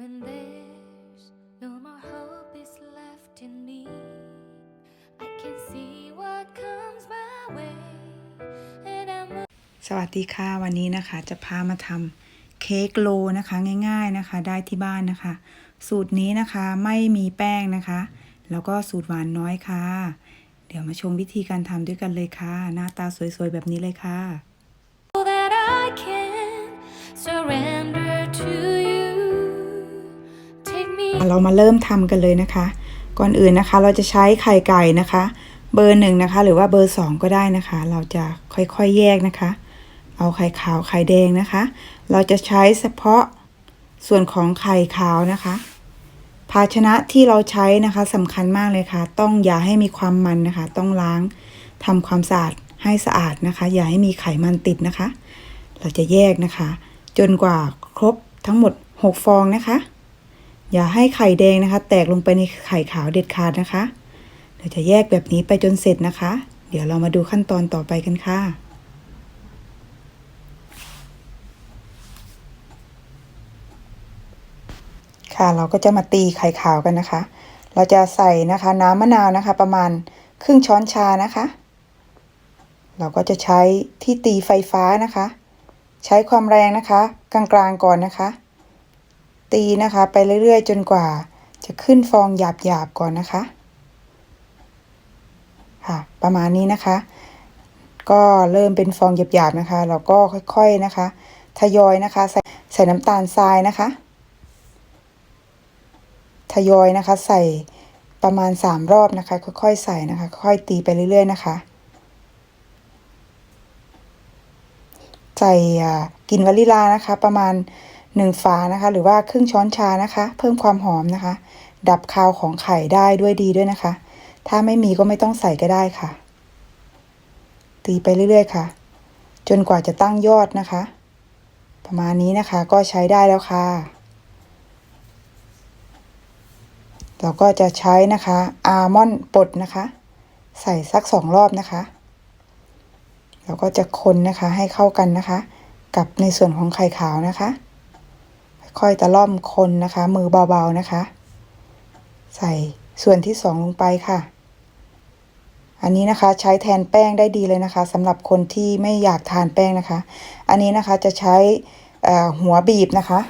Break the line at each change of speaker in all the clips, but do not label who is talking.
When there's no more hope is left in me, I can see what comes my way, and I'm
สวัสดีค่ะ วันนี้นะคะ จะพามาทำเค้กโลนะคะง่าย ๆนะคะ ได้ที่บ้านนะคะ สูตรนี้นะคะไม่มีแป้งนะคะ แล้วก็สูตรหวานน้อยค่ะ เดี๋ยวมาชมวิธีการทำด้วยกันเลยค่ะ หน้าตาสวยๆ แบบนี้เลยค่ะ เรามาเริ่มทำกันเลยนะคะ ก่อนอื่นนะคะ เราจะใช้ไข่ไก่นะคะ เบอร์หนึ่งนะคะ หรือว่าเบอร์สองก็ได้นะคะ เราจะค่อยๆแยกนะคะ เอาไข่ขาวไข่แดงนะคะ เราจะใช้เฉพาะส่วนของไข่ขาวนะคะ ภาชนะที่เราใช้นะคะสำคัญมากเลยค่ะ ต้องอย่าให้มีความมันนะคะ ต้องล้างทำความสะอาดให้สะอาดนะคะ อย่าให้มีไขมันติดนะคะ เราจะแยกนะคะ จนกว่าครบทั้งหมด 6 ฟองนะคะ อย่าให้ไข่แดงนะคะ แตกลงไปในไข่ขาวเด็ดขาดนะคะ เราจะแยกแบบนี้ไปจนเสร็จนะคะ เดี๋ยวเรามาดูขั้นตอนต่อไปกันค่ะค่ะเราก็จะมาตีไข่ขาวกันนะคะ เราจะใส่นะคะน้ำมะนาวนะคะ ประมาณครึ่งช้อนชานะคะ เราก็จะใช้ที่ตีไฟฟ้านะคะ ใช้ความแรงนะคะ กลางๆก่อนนะคะ ตีนะคะไปเรื่อยๆ จนกว่าจะขึ้นฟองหยาบๆก่อนนะคะ ค่ะ ประมาณนี้นะคะ ก็เริ่มเป็นฟองหยาบๆนะคะเราก็ค่อยๆนะคะ ทยอยนะคะ ใส่ใส่น้ำตาลทรายนะคะ ทยอยนะคะ ใส่ประมาณสามรอบนะคะ ค่อยๆ ใส่นะคะ ค่อยๆตีไปเรื่อย ๆ นะคะ ใส่กลิ่นวานิลลานะคะ ประมาณ หนึ่งฝานะคะ หรือว่าครึ่งช้อนชานะคะ เพิ่มความหอมนะคะ ดับคาวของไข่ได้ด้วยดีด้วยนะคะ ถ้าไม่มีก็ไม่ต้องใส่ก็ได้ค่ะ ตีไปเรื่อยๆค่ะ จนกว่าจะตั้งยอดนะคะ ประมาณนี้นะคะก็ใช้ได้แล้วค่ะ เราก็จะใช้นะคะอาร์มอนด์บดนะคะ ใส่สักสองรอบนะคะเราก็จะคนนะคะให้เข้ากันนะคะ กับในส่วนของไข่ขาวนะคะ ค่อยตะล่อมคนนะคะ มือเบาๆนะคะ ใส่ส่วนที่สองลงไปค่ะ อันนี้นะคะใช้แทนแป้งได้ดีเลยนะคะสำหรับคนที่ไม่อยากทานแป้งนะคะ อันนี้นะคะจะใช้หัวบีบนะคะ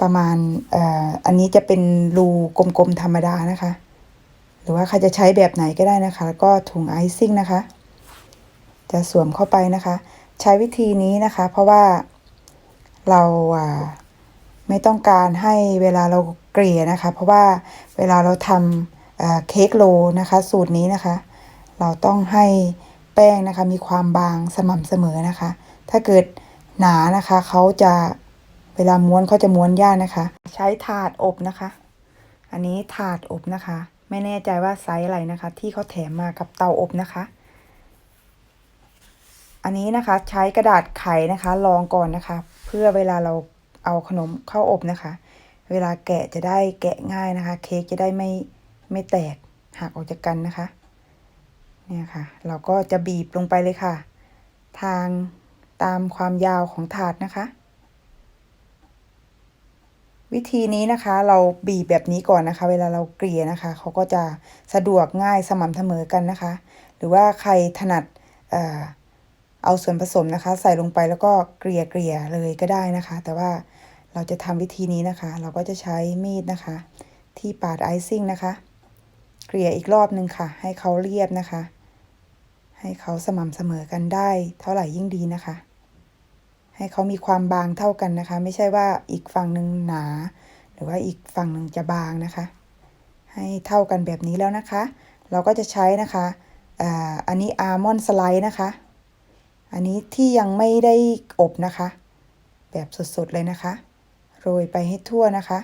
ประมาณอันนี้จะเป็นรูกลมๆธรรมดานะคะ หรือว่าใครจะใช้แบบไหนก็ได้นะคะ แล้วก็ถุงไอซิ่งนะคะ จะสวมเข้าไปนะคะ ใช้วิธีนี้นะคะ เพราะว่าเรา ไม่ต้องการให้เวลาเราเกลี่ยนะคะ เพราะว่าเวลาเราทำเค้กโลนะคะ สูตรนี้นะคะ เราต้องให้แป้งนะคะมีความบางสม่ำเสมอนะคะ ถ้าเกิดหนานะคะเขาจะเวลาม้วนเขาจะม้วนยากนะคะ ใช้ถาดอบนะคะ อันนี้ถาดอบนะคะ ไม่แน่ใจว่าไซส์อะไรนะคะ ที่เขาแถมมากับเตาอบนะคะ อันนี้นะคะใช้กระดาษไขนะคะรองก่อนนะคะ เพื่อเวลาเรา เอาขนมเข้าอบนะคะ เวลาแกะจะได้แกะง่ายนะคะ เค้กจะได้ไม่ไม่แตกหักออกจากกันนะคะ เนี่ยค่ะ เราก็จะบีบลงไปเลยค่ะ ทางตามความยาวของถาดนะคะ วิธีนี้นะคะ เราบีบแบบนี้ก่อนนะคะ เวลาเราเกลี่ยนะคะ เขาก็จะสะดวกง่ายสม่ำเสมอกันนะคะ หรือว่าใครถนัดเอ่อ เอาส่วนผสมนะคะ ใส่ลงไปแล้วก็เกลี่ยเกลี่ยเลยก็ได้นะคะ แต่ว่าเราจะทำวิธีนี้นะคะ เราก็จะใช้มีดนะคะ ที่ปาดไอซิ่งนะคะ เกลี่ยอีกรอบหนึ่งค่ะ ให้เขาเรียบนะคะ ให้เขาสม่ำเสมอกันได้ เท่าไหร่ยิ่งดีนะคะ ให้เขามีความบางเท่ากันนะคะ ไม่ใช่ว่าอีกฝั่งหนึ่งหนา หรือว่าอีกฝั่งหนึ่งจะบางนะคะ ให้เท่ากันแบบนี้แล้วนะคะ เราก็จะใช้นะคะอันนี้อาร์มอนสไลด์นะคะ อันนี้ที่ยังไม่ได้อบนะคะ แบบสดๆเลยนะคะ โรยไปให้ทั่วนะคะ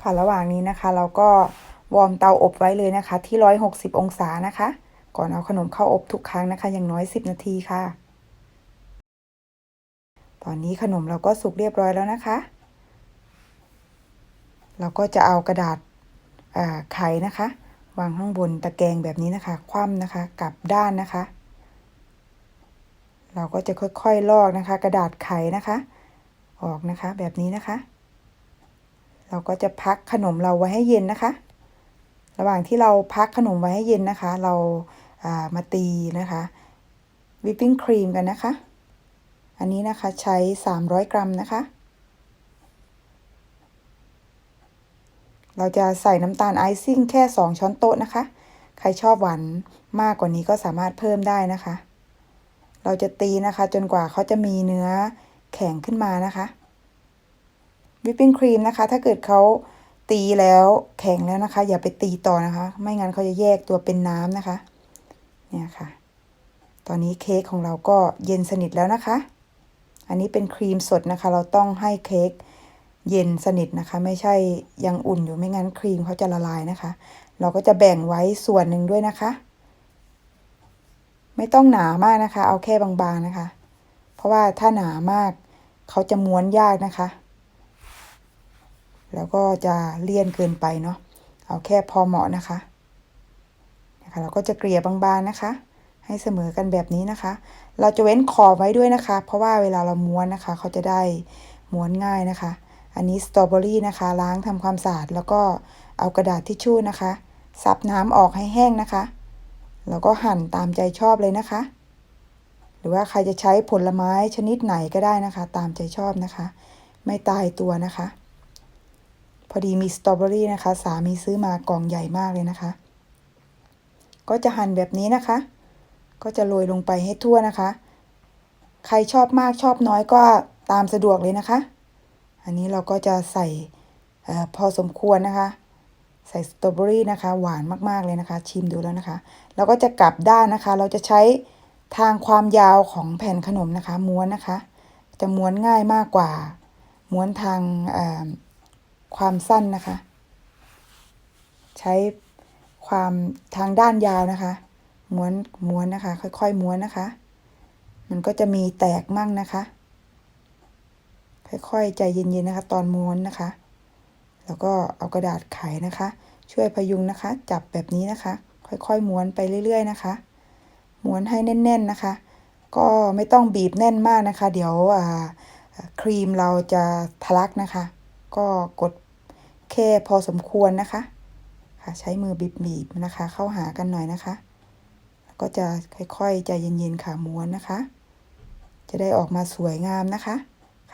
ค่ะระหว่างนี้นะคะ เราก็วอร์มเตาอบไว้เลยนะคะ ที่ 160 องศานะคะ ก่อนเอาขนมเข้าอบทุกครั้งนะคะ อย่างน้อย 10 นาทีค่ะ ตอนนี้ขนมเราก็สุกเรียบร้อยแล้วนะคะ เราก็จะเอากระดาษไขนะคะ วางข้างบนตะแกรงแบบนี้นะคะ คว่ำนะคะกลับด้านนะคะ เราก็จะค่อยๆลอกนะคะ กระดาษไขนะคะ ออกนะคะ แบบนี้นะคะ เราก็จะพักขนมเราไว้ให้เย็นนะคะ ระหว่างที่เราพักขนมไว้ให้เย็นนะคะ เราามาตีนะคะวิปปิ้งครีมกันนะคะ อันนี้นะคะใช้ 300 กรัมนะคะ เราจะใส่น้ำตาลไอซิ่งแค่ 2 ช้อนโต๊ะนะคะ ใครชอบหวานมากกว่านี้ก็สามารถเพิ่มได้นะคะ เราจะตีนะคะ จนกว่าเขาจะมีเนื้อแข็งขึ้นมานะคะวิปปิ้งครีมนะคะ ถ้าเกิดเขาตีแล้วแข็งแล้วนะคะ อย่าไปตีต่อนะคะ ไม่งั้นเขาจะแยกตัวเป็นน้ำนะคะ เนี่ยค่ะ ตอนนี้เค้กของเราก็เย็นสนิทแล้วนะคะ อันนี้เป็นครีมสดนะคะ เราต้องให้เค้กเย็นสนิทนะคะ ไม่ใช่ยังอุ่นอยู่ไม่งั้นครีมเขาจะละลายนะคะ เราก็จะแบ่งไว้ส่วนหนึ่งด้วยนะคะ ไม่ต้องหนามากนะคะ เอาแค่บางๆนะคะ เพราะว่าถ้าหนามาก เขาจะม้วนยากนะคะ แล้วก็จะเลี่ยนเกินไปเนาะเอาแค่พอเหมาะนะคะนะคะ เราก็จะเกลี่ยบางๆนะคะ ให้เสมอกันแบบนี้นะคะ เราจะเว้นขอบไว้ด้วยนะคะ เพราะว่าเวลาเราม้วนนะคะ เขาจะได้ม้วนง่ายนะคะ อันนี้สตรอเบอรี่นะคะ ล้างทำความสะอาดแล้วก็เอากระดาษทิชชู่นะคะซับน้ำออกให้แห้งนะคะ แล้วก็หั่นตามใจชอบเลยนะคะ หรือว่าใครจะใช้ผลไม้ชนิดไหนก็ได้นะคะ ตามใจชอบนะคะ ไม่ตายตัวนะคะ พอดีมีสตรอเบอรี่นะคะ สามีซื้อมากล่องใหญ่มากเลยนะคะ ก็จะหั่นแบบนี้นะคะ ก็จะโรยลงไปให้ทั่วนะคะ ใครชอบมากชอบน้อยก็ตามสะดวกเลยนะคะ อันนี้เราก็จะใส่ออพอสมควรนะคะ ใส่สตรอเบอรี่นะคะ หวานมากๆเลยนะคะ ชิมดูแล้วนะคะเราก็จะกลับด้านนะคะ เราจะใช้ทางความยาวของแผ่นขนมนะคะ ม้วนนะคะ จะม้วนง่ายมากกว่า ม้วนทางความสั้นนะคะ ใช้ความทางด้านยาวนะคะ ม้วนม้วนนะคะ ค่อยๆม้วนนะคะ มันก็จะมีแตกมั่งนะคะ ค่อยๆใจเย็นๆนะคะ ตอนม้วนนะคะ แล้วก็เอากระดาษไขนะคะ ช่วยพยุงนะคะ จับแบบนี้นะคะ ค่อยๆม้วนไปเรื่อย ๆ นะคะม้วนให้แน่น ๆนะคะ ก็ไม่ต้องบีบแน่นมากนะคะ เดี๋ยวครีมเราจะทะลักนะคะ ก็กดแค่พอสมควรนะคะค่ะ ใช้มือบีบๆนะคะ เข้าหากันหน่อยนะคะแล้วก็จะค่อยๆใจเย็นๆค่ะม้วนนะคะ จะได้ออกมาสวยงามนะคะ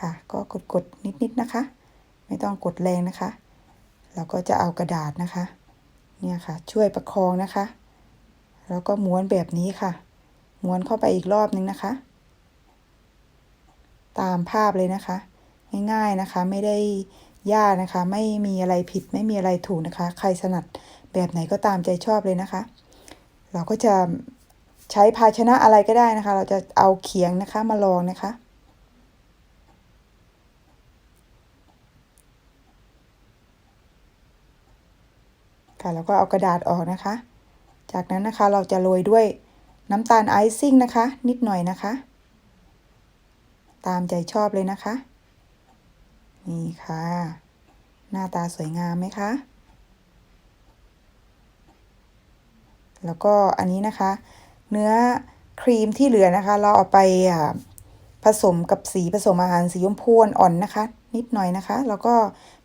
ค่ะ ก็กดๆนิดๆนะคะ ไม่ต้องกดแรงนะคะ เราก็จะเอากระดาษนะคะ เนี่ยค่ะ ช่วยประคองนะคะ แล้วก็ม้วนแบบนี้ค่ะ ม้วนเข้าไปอีกรอบนึงนะคะ ตามภาพเลยนะคะ ง่ายๆนะคะ ไม่ได้ยากนะคะ ไม่มีอะไรผิด ไม่มีอะไรถูกนะคะ ใครถนัดแบบไหนก็ตามใจชอบเลยนะคะ เราก็จะใช้ภาชนะอะไรก็ได้นะคะ เราจะเอาเขียงนะคะมาลองนะคะ ค่ะแล้วก็เอากระดาษออกนะคะ จากนั้นนะคะเราจะโรยด้วยน้ำตาลไอซิ่งนะคะ นิดหน่อยนะคะ ตามใจชอบเลยนะคะ นี่ค่ะ หน้าตาสวยงามไหมคะ แล้วก็อันนี้นะคะ เนื้อครีมที่เหลือนะคะ เราเอาไปผสมกับสีผสมอาหารสีชมพูอ่อนนะคะ นิดหน่อยนะคะ แล้วก็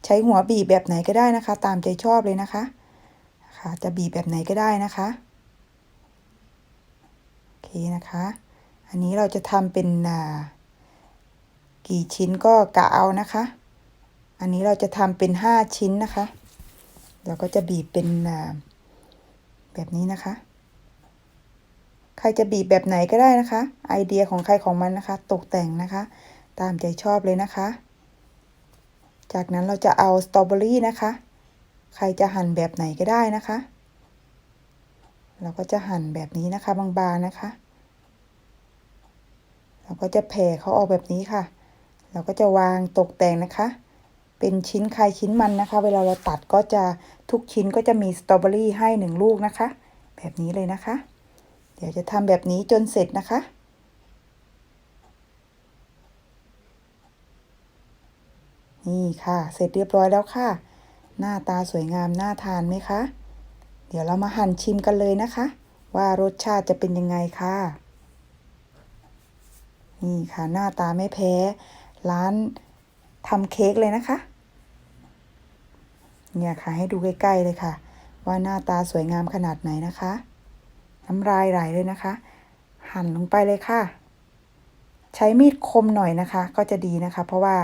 ใช้หัวบีบแบบไหนก็ได้นะคะ ตามใจชอบเลยนะคะค่ะ จะบีบแบบไหนก็ได้นะคะโอเคนะคะ อันนี้เราจะทำเป็นกี่ชิ้นก็กะเอานะคะ อันนี้เราจะทำเป็นห้าชิ้นนะคะ เราก็จะบีบเป็นแบบนี้นะคะ ใครจะบีบแบบไหนก็ได้นะคะ ไอเดียของใครของมันนะคะ ตกแต่งนะคะ ตามใจชอบเลยนะคะ จากนั้นเราจะเอาสตรอเบอรี่นะคะ ใครจะหั่นแบบไหนก็ได้นะคะ เราก็จะหั่นแบบนี้นะคะบางๆนะคะเราก็จะแผ่เขาออกแบบนี้ค่ะ เราก็จะวางตกแต่งนะคะ เป็นชิ้นใครชิ้นมันนะคะ เวลาเราตัดก็จะทุกชิ้นก็จะมีสตรอเบอรี่ให้หนึ่งลูกนะคะ แบบนี้เลยนะคะ เดี๋ยวจะทำแบบนี้จนเสร็จนะคะ นี่ค่ะ เสร็จเรียบร้อยแล้วค่ะ หน้าตาสวยงามน่าทานไหมคะ เดี๋ยวเรามาหั่นชิมกันเลยนะคะ ว่ารสชาติจะเป็นยังไงค่ะ นี่ค่ะหน้าตาไม่แพ้ ร้านทำเค้กเลยนะคะ เนี่ยค่ะให้ดูใกล้ๆเลยค่ะ ว่าหน้าตาสวยงามขนาดไหนนะคะ น้ำลายไหลเลยนะคะ หั่นลงไปเลยค่ะ ใช้มีดคมหน่อยนะคะ ก็จะดีนะคะ เพราะว่า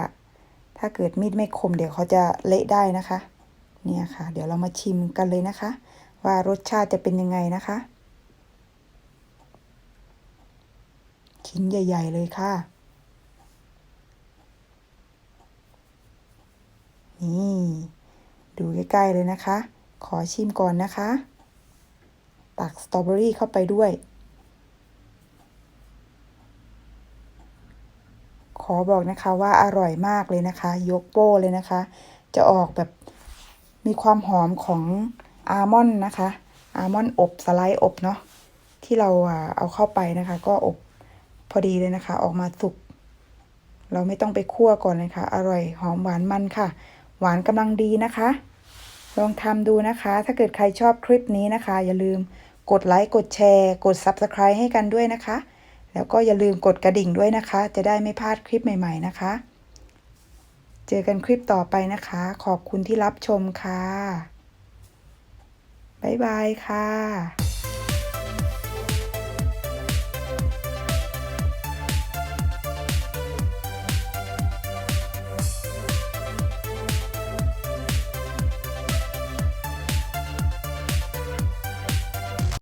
ถ้าเกิดมีดไม่คมเดี๋ยวเขาจะเละได้นะคะ เนี่ยค่ะ เดี๋ยวเรามาชิมกันเลยนะคะ ว่ารสชาติจะเป็นยังไงนะคะ ชิ้นใหญ่ ๆ เลยค่ะ นี่ ดูใกล้ ๆ เลยนะคะ ขอชิมก่อนนะคะ ตักสตรอเบอรี่เข้าไปด้วยขอบอกนะคะว่าอร่อยมากเลยนะคะ ยกโป้เลยนะคะ จะออกแบบ มีความหอมของอาร์มอนด์นะคะอาร์มอนด์อบสไลด์อบเนาะที่เราเอาเข้าไปนะคะ ก็อบพอดีเลยนะคะ ออกมาสุก เราไม่ต้องไปคั่วก่อนเลยค่ะ อร่อยหอมหวานมันค่ะ หวานกำลังดีนะคะ ลองทำดูนะคะ ถ้าเกิดใครชอบคลิปนี้นะคะ อย่าลืมกดไลค์กดแชร์ กด Subscribe ให้กันด้วยนะคะ แล้วก็อย่าลืมกดกระดิ่งด้วยนะคะ จะได้ไม่พลาดคลิปใหม่ ๆ นะคะ เจอกันคลิปต่อไปนะคะ ขอบคุณที่รับชมค่ะ บ๊ายบายค่ะ